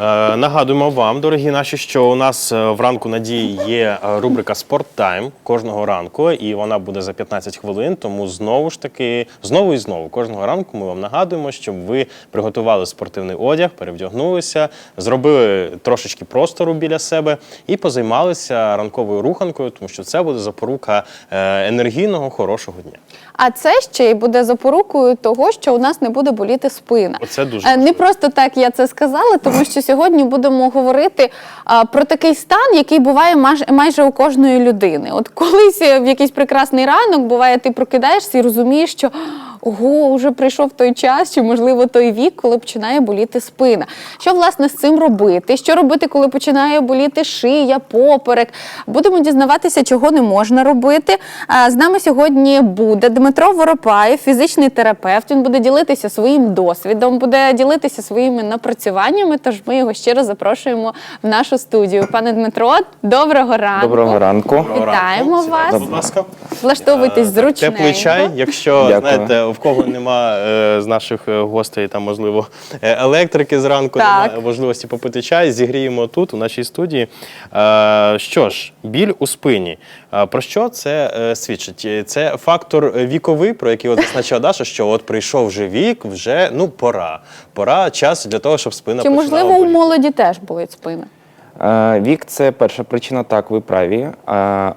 Е, Нагадуємо вам, дорогі наші, що у нас е, в ранку надії є е, рубрика Спорт Тайм кожного ранку, і вона буде за 15 хвилин. Тому знову ж таки, знову і знову кожного ранку ми вам нагадуємо, щоб ви приготували спортивний одяг, перевдягнулися, зробили трошечки простору біля себе і позаймалися ранковою руханкою, тому що це буде запорука енергійного хорошого дня. А це ще й буде запорукою того, що у нас не буде боліти спина. Оце дуже Не важливо. просто так я це сказала, тому що сьогодні будемо говорити про такий стан, який буває майже у кожної людини. От колись е, в якийсь прекрасний ранок буває, ти прокидаєшся і розумієш, що ого, вже прийшов той час, чи можливо той вік, коли починає боліти спина. Що власне з цим робити? Що робити, коли починає боліти шия, поперек? Будемо дізнаватися, чого не можна робити. А, З нами сьогодні буде Дмитро Воропаєв, фізичний терапевт. Він буде ділитися своїм досвідом, буде ділитися своїми напрацюваннями. Тож ми його щиро запрошуємо в нашу студію. Пане Дмитро, доброго ранку. Доброго ранку. Доброго Вітаємо ранку. Вас. Будь ласка. Влаштовуйтесь зручненько. Теплий чай, якщо Дякую. знаєте, в кого нема е, з наших е, гостей, там можливо е, електрики зранку, Так. немає можливості попити чай. Зігріємо тут, у нашій студії. Е, що ж, біль у спині. Е, про що це е, свідчить? Це фактор віковий, про який от зазначила Даша, що от прийшов вже вік, вже ну пора. Пора час для того, щоб спина Чи починала можливо у боліти. молоді теж болить спина? Е, Вік це перша причина, так, ви праві. Е,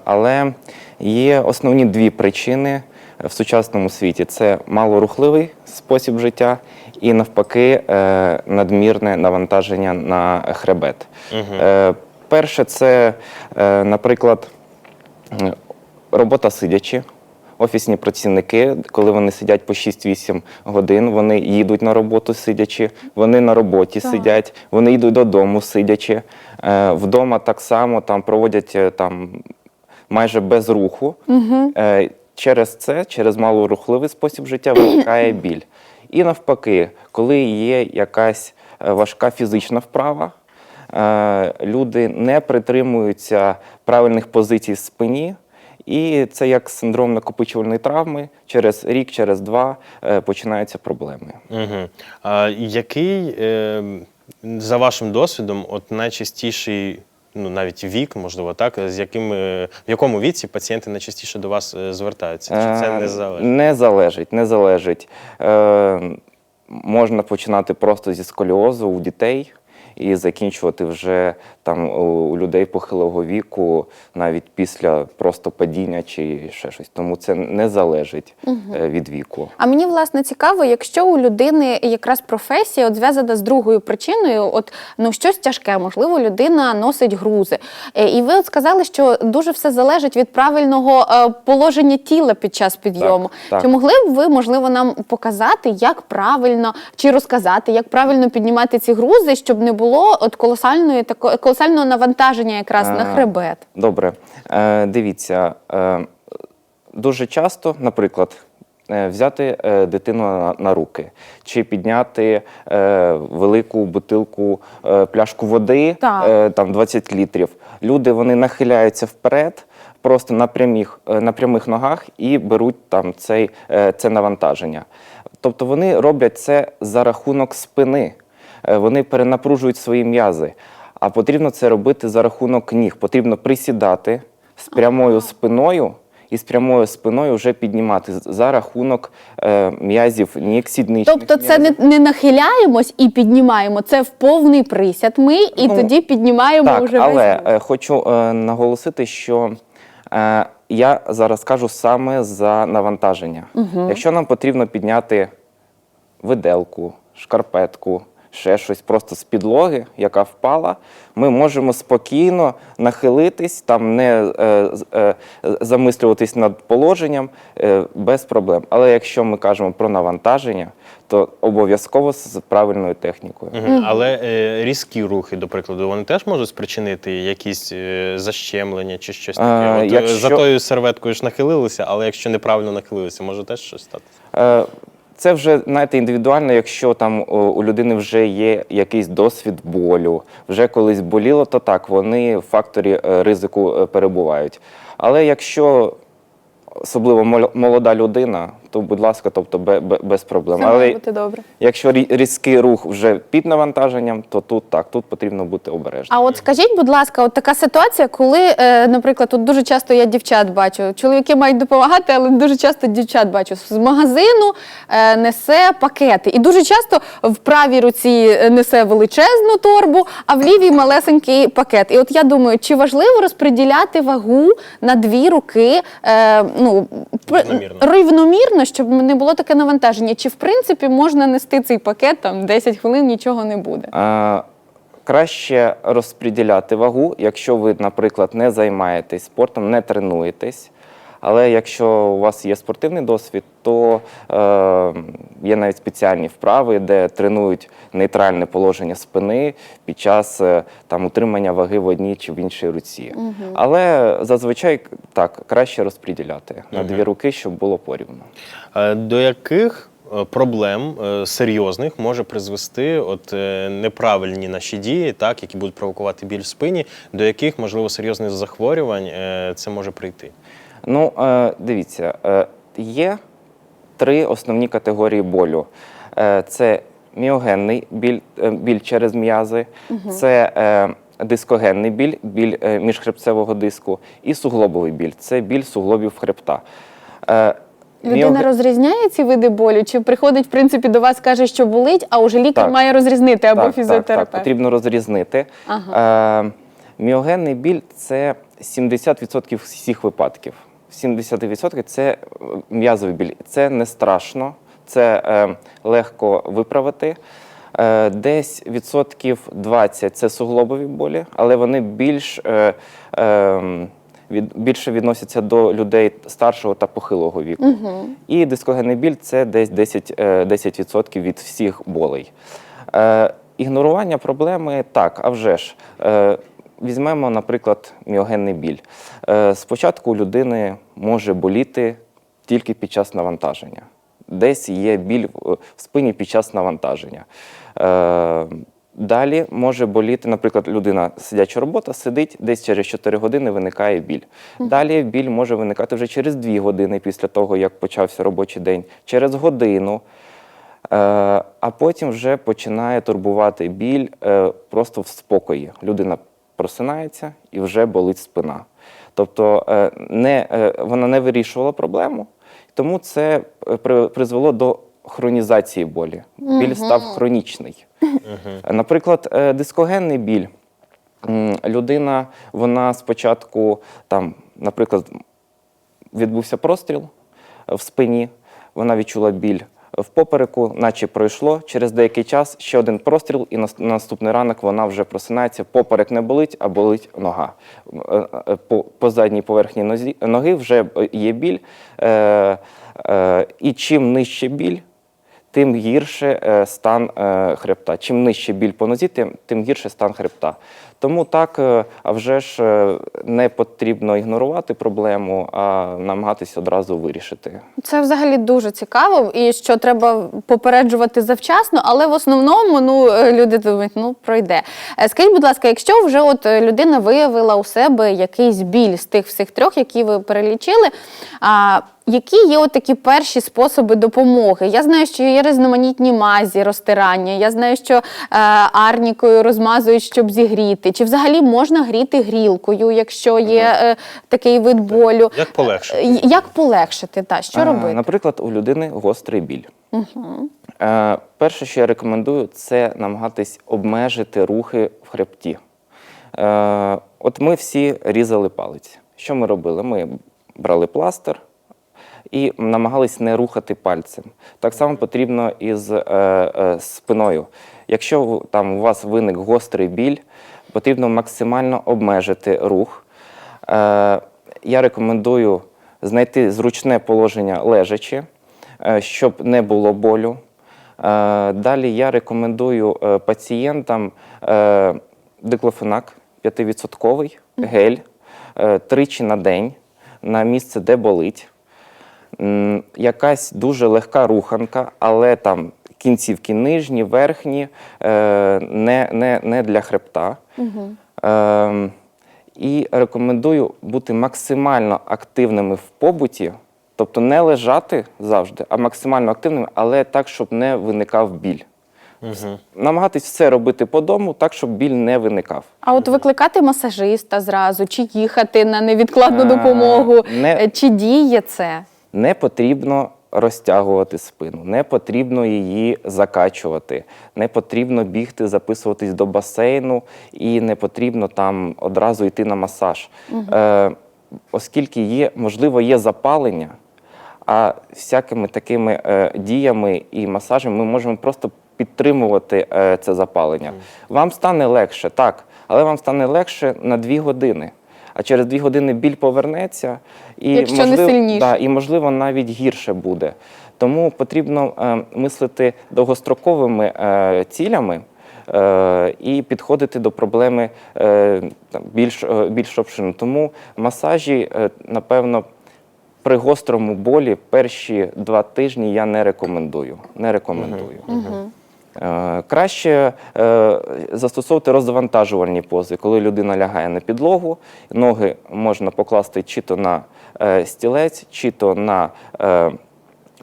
Але є основні дві причини в сучасному світі: це малорухливий спосіб життя і навпаки е, надмірне навантаження на хребет. Е, Перше, це, е, наприклад, робота сидячи. Офісні працівники, коли вони сидять по 6-8 годин, вони їдуть на роботу сидячи, вони на роботі Так. сидять, вони йдуть додому сидячи. Вдома так само там проводять там майже без руху. Е, через це, через малорухливий спосіб життя, виникає біль. І навпаки, коли є якась е, важка фізична вправа, е, люди не притримуються правильних позицій в спині. І це як синдром накопичувальної травми. Через рік, через два е, починаються проблеми. Угу. А, який, е, за вашим досвідом, от найчастіший, ну навіть вік, можливо, так, з яким, е, в якому віці пацієнти найчастіше до вас е, звертаються? Чи це Е, не залежить? Не залежить, не залежить. Е, можна починати просто зі сколіозу у дітей і закінчувати вже там у людей похилого віку, навіть після просто падіння чи ще щось. Тому це не залежить е, від віку. А мені власне цікаво, якщо у людини якраз професія от зв'язана з другою причиною, от ну щось тяжке, можливо, людина носить грузи. Е, І ви от сказали, що дуже все залежить від правильного е, положення тіла під час підйому. так. Чи могли б ви, можливо, нам показати, як правильно чи розказати, як правильно піднімати ці грузи, щоб не було от колосальної тако, колосального навантаження якраз на Е, хребет? Добре, е, дивіться, е, дуже часто, наприклад, е, взяти е, дитину на, руки чи підняти е, велику бутилку, е, пляшку води, е, там 20 літрів. Люди вони нахиляються вперед. Просто на прямих, на прямих ногах і беруть там цей, е, це навантаження. Тобто вони роблять це за рахунок спини, вони перенапружують свої м'язи. А потрібно це робити за рахунок ніг. Потрібно присідати з прямою спиною і з прямою спиною вже піднімати за рахунок е, м'язів ніг сідничних Тобто це м'язів. не, не нахиляємось і піднімаємо, це в повний присяд ми, і Ну, тоді піднімаємо Так, вже але весь. е, хочу е, наголосити, що е, я зараз кажу саме за навантаження. Якщо нам потрібно підняти виделку, шкарпетку, ще щось просто з підлоги, яка впала, ми можемо спокійно нахилитись, там не е, е, замислюватись над положенням е, без проблем. Але якщо ми кажемо про навантаження, то обов'язково з правильною технікою. Мгм. Але е, різкі рухи, до прикладу, вони теж можуть спричинити якісь е, защемлення чи щось таке. А, От, е, якщо- За тою серветкою ж нахилилися, але якщо неправильно нахилилися, може теж щось стати. Е, Це вже знаєте, індивідуально, якщо там у людини вже є якийсь досвід болю, вже колись боліло, то так, вони в факторі е, ризику е, перебувають. Але якщо особливо мол- молода людина, то будь ласка, тобто бе- бе- без проблем. Це Але бути добре. якщо різкий рух вже під навантаженням, то тут так, тут потрібно бути обережним. А от скажіть, будь ласка, от така ситуація, коли, е, наприклад, тут дуже часто я дівчат бачу. Чоловіки мають допомагати, але дуже часто дівчат бачу. З магазину е, несе пакети. І дуже часто в правій руці е, несе величезну торбу, а в лівій малесенький пакет. І от я думаю, чи важливо розподіляти вагу на дві руки ну, Рівномірно. Рівномірно, щоб не було таке навантаження? Чи в принципі можна нести цей пакет там 10 хвилин, нічого не буде? А, Краще розподіляти вагу, якщо ви, наприклад, не займаєтесь спортом, не тренуєтесь. Але якщо у вас є спортивний досвід, то е, є навіть спеціальні вправи, де тренують нейтральне положення спини під час е, там, утримання ваги в одній чи в іншій руці. Але зазвичай так, краще розподіляти на дві руки, щоб було порівну. Е, До яких е, проблем е, серйозних може призвести от неправильні наші дії, так, які будуть провокувати біль в спині, до яких, можливо, серйозних захворювань це може прийти? Ну, е, дивіться, е, є три основні категорії болю: Е, це міогенний біль, біль через м'язи, це дискогенний біль, біль міжхребцевого диску, і суглобовий біль це біль суглобів хребта. Людина розрізняє ці види болю, чи приходить в принципі до вас, каже, що болить, а уже лікар Так. має розрізнити або так, так, фізіотерапевт. так, потрібно розрізнити. Е, міогенний біль це 70% всіх випадків. 70% це е, м'язовий біль. Це не страшно, це е, легко виправити. Е, десь відсотків 20 це суглобові болі, але вони більш, е, е, від, більше відносяться до людей старшого та похилого віку. І дискогенний біль це десь 10%, е, 10% від всіх болей. Е, ігнорування проблеми так, а вже ж. Е, візьмемо, наприклад, міогенний біль. Е, спочатку у людини може боліти тільки під час навантаження. Десь є біль в спині під час навантаження. Е, Далі може боліти, наприклад, людина сидяча робота, сидить, десь через 4 години виникає біль. Далі біль може виникати вже через 2 години після того, як почався робочий день, через годину. Е, А потім вже починає турбувати біль просто в спокої. Людина просинається і вже болить спина. Тобто е, не, е, вона не вирішувала проблему, тому це е, призвело до хронізації болі. Біль став хронічний. Наприклад, дискогенний біль. Людина, вона спочатку, там, наприклад, відбувся простріл в спині, вона відчула біль в попереку, наче пройшло. Через деякий час ще один простріл, і на на наступний ранок вона вже просинається. Поперек не болить, а болить нога. Е, е, По, по задній поверхні ноги вже є біль. Е, е, і чим нижче біль, тим гірше е, стан е, хребта. Чим нижче біль по нозі, тим, тим гірше стан хребта. Тому так, е, а вже ж не потрібно ігнорувати проблему, а намагатися одразу вирішити. Це взагалі дуже цікаво, і що треба попереджувати завчасно, але в основному ну люди думають, ну пройде. Скажіть, будь ласка, якщо вже от людина виявила у себе якийсь біль з тих всіх трьох, які ви перелічили. А, які є от такі перші способи допомоги? Я знаю, що є різноманітні мазі розтирання. Я знаю, що е, арнікою розмазують, щоб зігріти. Чи взагалі можна гріти грілкою, якщо є е, такий вид болю? Як полегшити? Е, Як полегшити? Та, що Е, робити? Наприклад, у людини гострий біль. Е, Перше, що я рекомендую, це намагатись обмежити рухи в хребті. Е, От ми всі різали палець. Що ми робили? Ми брали пластир і намагались не рухати пальцем. Так само потрібно і з е, е, спиною. Якщо там у вас виник гострий біль, потрібно максимально обмежити рух. Е, я рекомендую знайти зручне положення лежачи, е, щоб не було болю. Е, Далі я рекомендую е, пацієнтам е, диклофенак 5% гель тричі на день на місце, де болить. Якась дуже легка руханка, але там кінцівки нижні, верхні, е, не, не, не для хребта. Ем, і рекомендую бути максимально активними в побуті Тобто не лежати завжди, а максимально активним, але так, щоб не виникав біль. Намагатись все робити по дому, так, щоб біль не виникав. А от викликати масажиста зразу, чи їхати на невідкладну А, допомогу, не- Е, чи діє це? Не потрібно розтягувати спину, не потрібно її закачувати, не потрібно бігти, записуватись до басейну і не потрібно там одразу йти на масаж. Е, оскільки є, можливо, є запалення, а всякими такими е, діями і масажем ми можемо просто підтримувати е, це запалення. Вам стане легше, так, але вам стане легше на дві години. А через дві години біль повернеться, і Якщо не можливо, сильніше. Да, і можливо навіть гірше буде. Тому потрібно е, мислити довгостроковими е, цілями. е, І підходити до проблеми е, більш, е, більш обширно. Тому масажі, напевно, при гострому болі перші два тижні я не рекомендую. Не рекомендую. Е, Краще е, застосовувати розвантажувальні пози, коли людина лягає на підлогу, ноги можна покласти чи то на е, стілець, чи то на е,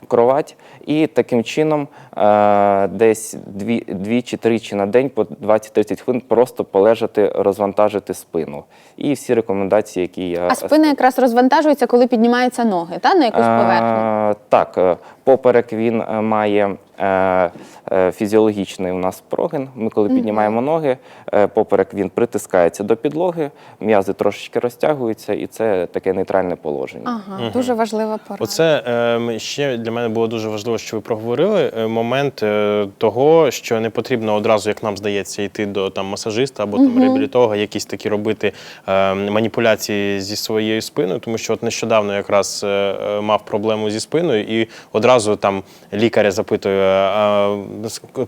кровать, і таким чином е, десь дві, дві чи тричі на день по 20-30 хвилин просто полежати, розвантажити спину. І всі рекомендації, які я А спина якраз розвантажується, коли піднімаються ноги, та на якусь поверхню. Е, Так, е, поперек він е, має е, е, фізіологічний у нас прогин. Ми коли піднімаємо ноги, поперек він притискається до підлоги, м'язи трошечки розтягуються, і це таке нейтральне положення. Ага, дуже важлива порада. Оце е, ще для мене було дуже важливо, що ви проговорили момент е, того, що не потрібно одразу, як нам здається, йти до там масажиста або там реабілітолога, якісь такі робити е, маніпуляції зі своєю спиною, тому що от нещодавно якраз е, мав проблему зі спиною, і одразу там лікаря запитує, а,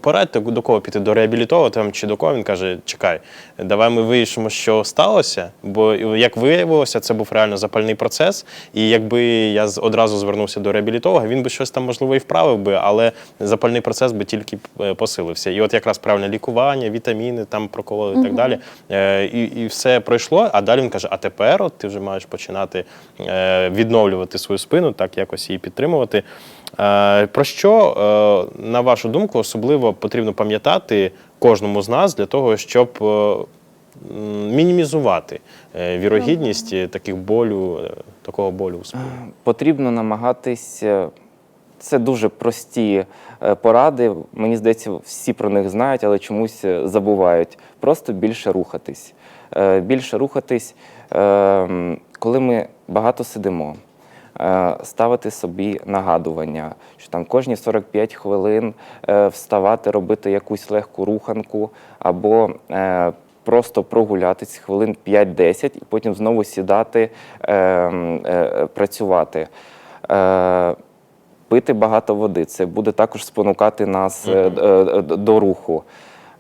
порадьте до кого піти до реабілітолога там чи до кого він каже: чекай, давай ми вирішимо, що сталося. Бо як виявилося, це був реально запальний процес. І якби я одразу звернувся до реабілітолога, він би щось там можливо і вправив би, але запальний процес би тільки е, посилився. І от якраз правильне лікування, вітаміни там прокололи і так далі. Е, І, і все пройшло. А далі він каже: а тепер от ти вже маєш починати е, відновлювати свою спину, так якось її підтримувати. Е, Про що, е, на вашу думку, особливо потрібно пам'ятати кожному з нас для того, щоб е, мінімізувати вірогідність таких болю, такого болю у спині? Потрібно намагатись. Це дуже прості поради. Мені здається, всі про них знають, але чомусь забувають. Просто більше рухатись. Більше рухатись, е, коли ми багато сидимо, ставити собі нагадування, що там кожні 45 хвилин е, вставати, робити якусь легку руханку або е, просто прогулятись хвилин 5-10 і потім знову сідати, е, е, працювати. Е, Пити багато води, це буде також спонукати нас е, е, до руху.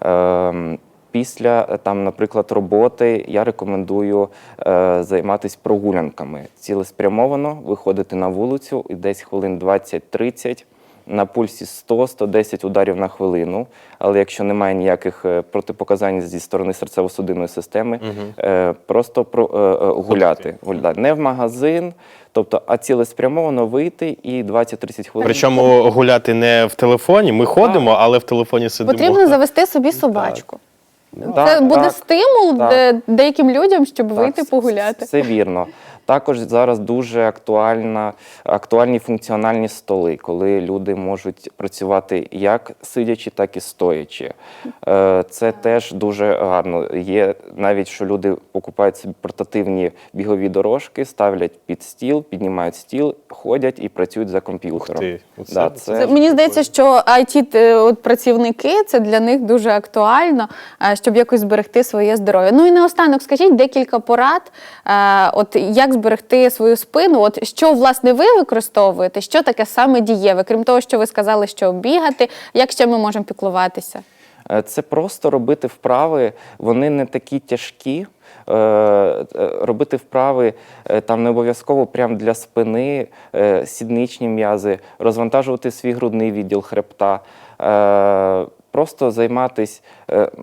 Ем, Після, е, там, наприклад, роботи я рекомендую е, займатися прогулянками. Цілеспрямовано виходити на вулицю і десь хвилин 20-30 на пульсі 100-110 ударів на хвилину. Але якщо немає ніяких е, протипоказань зі сторони серцево-судинної системи, е, просто про, е, е, гуляти. гуляти. Не в магазин, тобто, а цілеспрямовано вийти і 20-30 хвилин. Причому гуляти не в телефоні. Ми ходимо, але в телефоні сидимо. Потрібно завести собі собачку. Так, Це буде так. стимул так. де- деяким людям, щоб Так, вийти погуляти. Це вірно. Також зараз дуже актуальна, актуальні функціональні столи, коли люди можуть працювати як сидячи, так і стоячи. Е, Це теж дуже гарно. Є навіть, що люди покупають собі портативні бігові дорожки, ставлять під стіл, піднімають стіл, ходять і працюють за комп'ютером. ти. Да, це Це, мені здається, що it е, от працівники це для них дуже актуально, е, щоб якось зберегти своє здоров'я. Ну і наостанок, скажіть декілька порад, от як зберегти свою спину. От що власне ви використовуєте, що таке саме дієве, крім того, що ви сказали, що бігати, як ще ми можемо піклуватися? Е, Це просто робити вправи, вони не такі тяжкі. Е, е, Робити вправи там не обов'язково прямо для спини, сідничні м'язи, розвантажувати свій грудний відділ хребта. Е, просто займатися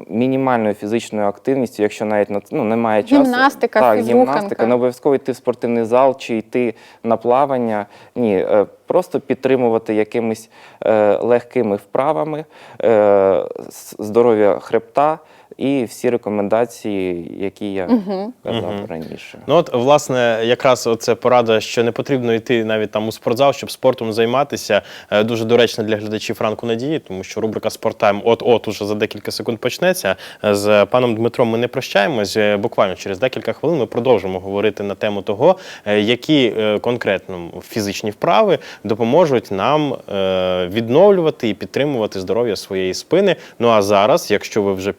мінімальною фізичною активністю, якщо навіть на- ну, немає часу. Гімнастика, так, фізруханка. гімнастика, не обов'язково йти в спортивний зал чи йти на плавання. Ні, е, просто підтримувати якимись е, легкими вправами е, здоров'я хребта і всі рекомендації, які я казав раніше. Ну от, власне, якраз це порада, що не потрібно йти навіть там у спортзал, щоб спортом займатися. Е, Дуже доречно для глядачів ранку надії, тому що рубрика «Спорттайм» от-от уже за декілька секунд почнеться. Е, З паном Дмитром ми не прощаємось. Е, Буквально через декілька хвилин ми продовжимо говорити на тему того, які конкретно фізичні вправи допоможуть нам відновлювати і підтримувати здоров'я своєї спини. Ну а зараз, якщо ви вже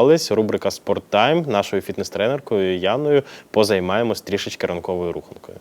підготувались, рубрика «Спорттайм» нашою фітнес-тренеркою Яною позаймаємось трішечки ранковою руханкою.